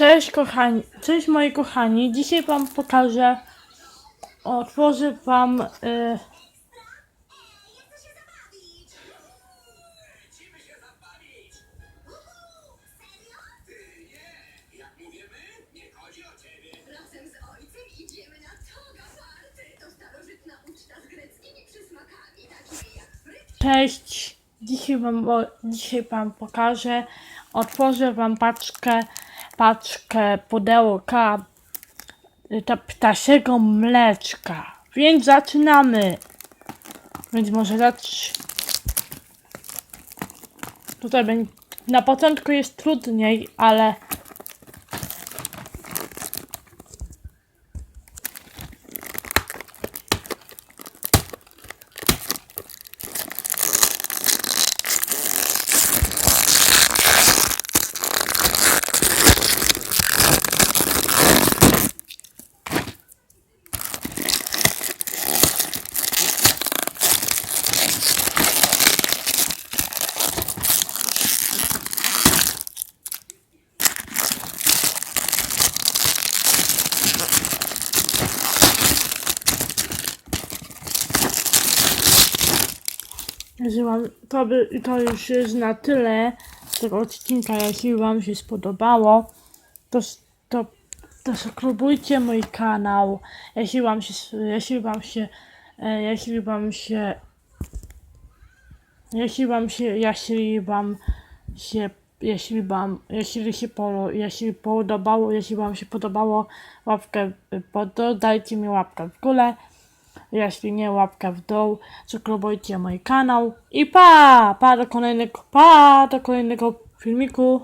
Cześć kochani, cześć moi kochani. Dzisiaj wam pokażę, otworzę wam, y, cześć. Dzisiaj wam, dzisiaj wam pokażę, otworzę wam paczkę, paczkę pudełka y, ta ptasiego mleczka. Więc zaczynamy. Więc może dać, tutaj będzie, na początku jest trudniej, ale Jeśli wam, to, by, to już jest na tyle tego odcinka. Jeśli Wam się spodobało, to, to, to subskrybujcie mój kanał. Jeśli Wam się, jeśli Wam się, e, jeśli Wam się, jeśli Wam się, jeśli Wam się, jeśli Wam, jeśli się po, jeśli podobało, jeśli Wam się podobało, łapkę, pod, dajcie mi łapkę w górę. Jeśli nie, łapkę w dół, subskrybujcie mój kanał i pa! Pa do kolejnego, pa do kolejnego filmiku.